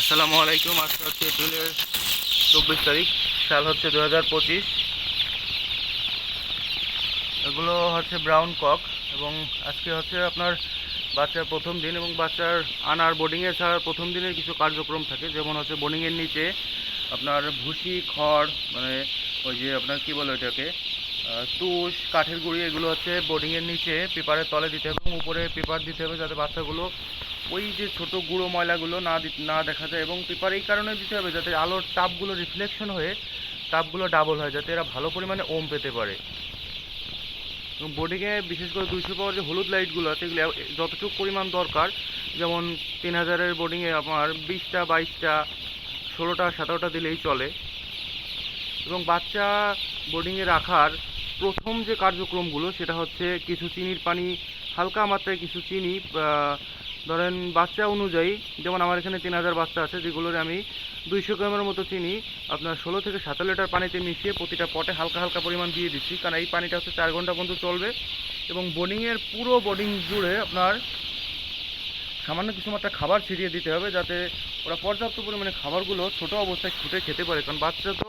আসসালামু আলাইকুম, আজকে হচ্ছে এপ্রিলের চব্বিশ তারিখ, সাল হচ্ছে দু হাজার পঁচিশ। এগুলো হচ্ছে ব্রাউন কক এবং আজকে হচ্ছে আপনার বাচ্চার প্রথম দিন এবং বাচ্চার আনার বোর্ডিংয়ে ছাড়ার প্রথম দিনের কিছু কার্যক্রম থাকে, যেমন হচ্ছে বোর্ডিংয়ের নিচে আপনার ভুসি, খড় মানে ওই যে আপনার কী বলে ওইটাকে তুষ, কাঠের গুঁড়ি, এগুলো হচ্ছে বোর্ডিংয়ের নিচে পেপারের তলে দিতে হবে এবং উপরে পেপার দিতে হবে যাতে বাচ্চাগুলো ওই যে ছোট গুঁড়ো ময়লাগুলো না না দেখা যায় এবং পেপার এই কারণে দিতে হবে যাতে আলোর তাপগুলো রিফ্লেকশন হয়ে তাপগুলো ডাবল হয় যাতে এরা ভালো পরিমাণে ওম পেতে পারে। এবং বোর্ডিংয়ে বিশেষ করে দুইশো পাওয়ার যে হলুদ লাইটগুলো আছে, এগুলো যতটুকু পরিমাণ দরকার, যেমন তিন হাজারের বোর্ডিংয়ে আমার বিশটা, বাইশটা, ষোলোটা, সতেরোটা দিলেই চলে। এবং বাচ্চা বোর্ডিংয়ে রাখার প্রথম যে কার্যক্রমগুলো সেটা হচ্ছে কিছু চিনির পানি, হালকা মাত্রায় কিছু চিনি ধরেন বাচ্চা অনুযায়ী, যেমন আমার এখানে তিন হাজার বাচ্চা আছে, যেগুলোর আমি দুইশো গ্রামের মতো চিনি, আপনার ষোলো থেকে সতেরো লিটার পানিতে মিশিয়ে প্রতিটা পটে হালকা হালকা পরিমাণ দিয়ে দিচ্ছি, কারণ এই পানিটা হচ্ছে চার ঘণ্টা পর্যন্ত চলবে। এবং বোর্ডিংয়ের পুরো বোর্ডিং জুড়ে আপনার সামান্য কিছু মাত্রা খাবার ছিটিয়ে দিতে হবে, যাতে ওরা পর্যাপ্ত পরিমাণে খাবারগুলো ছোট অবস্থায় ছুটে খেতে পারে, কারণ বাচ্চা তো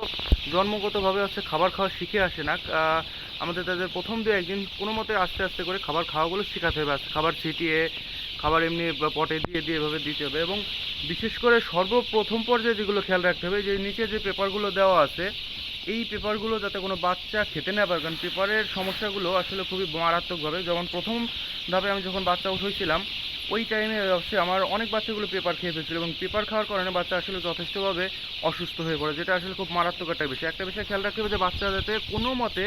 জন্মগতভাবে হচ্ছে খাবার খাওয়া শিখে আসে না। আমাদের তাদের প্রথম দু একদিন কোনো মতে আস্তে আস্তে করে খাবার খাওয়াগুলো শেখাতে হবে খাবার ছিটিয়ে খাবার এমনি পটে দিয়ে দিয়ে এভাবে দিতে হবে এবং বিশেষ করে সর্বপ্রথম পর্যায়ে যেগুলো খেয়াল রাখতে হবে যে নিচে যে পেপারগুলো দেওয়া আছে, এই পেপারগুলো যাতে কোনো বাচ্চা খেতে না পারে, কারণ পেপারের সমস্যাগুলো আসলে খুবই মারাত্মকভাবে। যেমন প্রথম ধাপে আমি যখন বাচ্চা উঠেছিলাম, ওই টাইমে হচ্ছে আমার অনেক বাচ্চাগুলো পেপার খেয়ে ফেলছিল এবং পেপার খাওয়ার কারণে বাচ্চা আসলে যথেষ্টভাবে অসুস্থ হয়ে পড়ে, যেটা আসলে খুব মারাত্মক একটা বিষয়। একটা বিষয় খেয়াল রাখতে হবে যে বাচ্চা যাতে কোনো মতে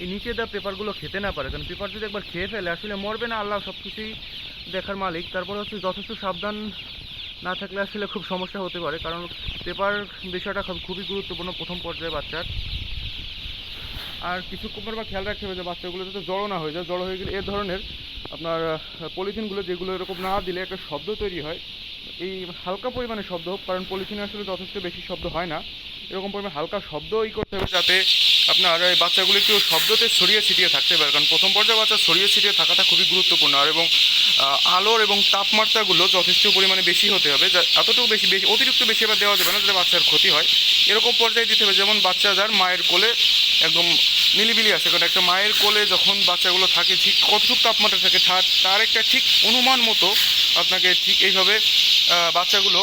এই নিচে দেওয়া পেপারগুলো খেতে না পারে, কারণ পেপার যদি একবার খেয়ে ফেলে, আসলে মরবে না আল্লাহ সব কিছুই দেখার মালিক। তারপরে হচ্ছে যথেষ্ট সাবধান না থাকলে আসলে খুব সমস্যা হতে পারে, কারণ পেপার বিষয়টা খুব- খুবই গুরুত্বপূর্ণ প্রথম পর্যায়ে বাচ্চার। আর কিছু ব্যাপার বা খেয়াল রাখতে হবে যে বাচ্চাগুলো যাতে জড়ো না হয়ে যায়, জড়ো হয়ে গেলে এ ধরনের আপনার পলিথিনগুলো যেগুলো এরকম না দিলে একটা শব্দ তৈরি হয়। এই হালকা পরিমাণে শব্দ হোক, কারণ পলিথিনে আসলে যথেষ্ট বেশি শব্দ হয় না। এরকম পরিমাণে হালকা শব্দই করতে হবে যাতে আপনার এই বাচ্চাগুলো একটু শব্দতে ছড়িয়ে ছিটিয়ে থাকতে পারে, কারণ প্রথম পর্যায়ে বাচ্চা ছড়িয়ে ছিটিয়ে থাকাটা খুবই গুরুত্বপূর্ণ। আর এবং আলোর এবং তাপমাত্রাগুলো যথেষ্ট পরিমাণে বেশি হতে হবে, যা এতটুকু বেশি বেশি, অতিরিক্ত বেশি এবার দেওয়া যাবে না, যাতে বাচ্চার ক্ষতি হয়। এরকম পর্যায়ে দিতে হবে, যেমন বাচ্চা যার মায়ের কোলে একদম নিলিবিলি আছে, কারণ একটা মায়ের কোলে যখন বাচ্চাগুলো থাকে, ঠিক কতটুকু তাপমাত্রা থাকে, তার তার একটা ঠিক অনুমান মতো আপনাকে ঠিক এইভাবে বাচ্চাগুলো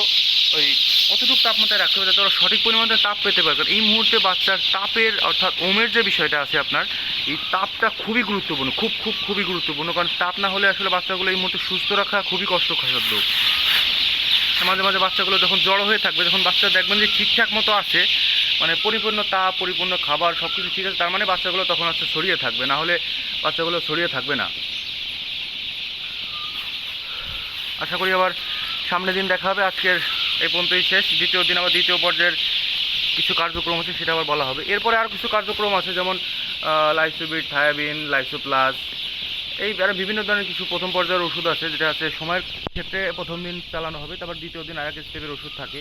ওই কতটুকু তাপমাত্রায় রাখতে হবে যাতে ওরা সঠিক পরিমাণে তাপ পেতে পারে। কারণ এই মুহূর্তে বাচ্চার তাপের, অর্থাৎ ওমের যে বিষয়টা আছে আপনার, এই তাপটা খুবই গুরুত্বপূর্ণ, খুব খুব, খুবই গুরুত্বপূর্ণ। কারণ তাপ না হলে আসলে বাচ্চাগুলো এই মুহূর্তে সুস্থ রাখা খুবই কষ্টসাধ্য। মাঝে মাঝে বাচ্চাগুলো যখন জড়ো হয়ে থাকবে যখন বাচ্চা দেখবেন যে ঠিকঠাক মতো আছে মানে পরিপূর্ণ তাপ, পরিপূর্ণ খাবার সব কিছু ঠিক আছে, তার মানে বাচ্চাগুলো তখন হচ্ছে ছড়িয়ে থাকবে, না হলে বাচ্চাগুলো ছড়িয়ে থাকবে না। আশা করি আবার সামনের দিন দেখা হবে। আজকের এই পর্যন্তই শেষ। দ্বিতীয় দিন আবার দ্বিতীয় পর্যায়ের কিছু কার্যক্রম আছে, সেটা আবার বলা হবে। এরপরে আর কিছু কার্যক্রম আছে, যেমন লাইসোবিট, থায়াবিন, লাইসোপ্লাস। এই আরও বিভিন্ন ধরনের কিছু প্রথম পর্যায়ের ওষুধ আছে, যেটা আছে সময়ের ক্ষেত্রে প্রথম দিন চালানো হবে, তারপর দ্বিতীয় দিন আরেক স্টেপের ওষুধ থাকে।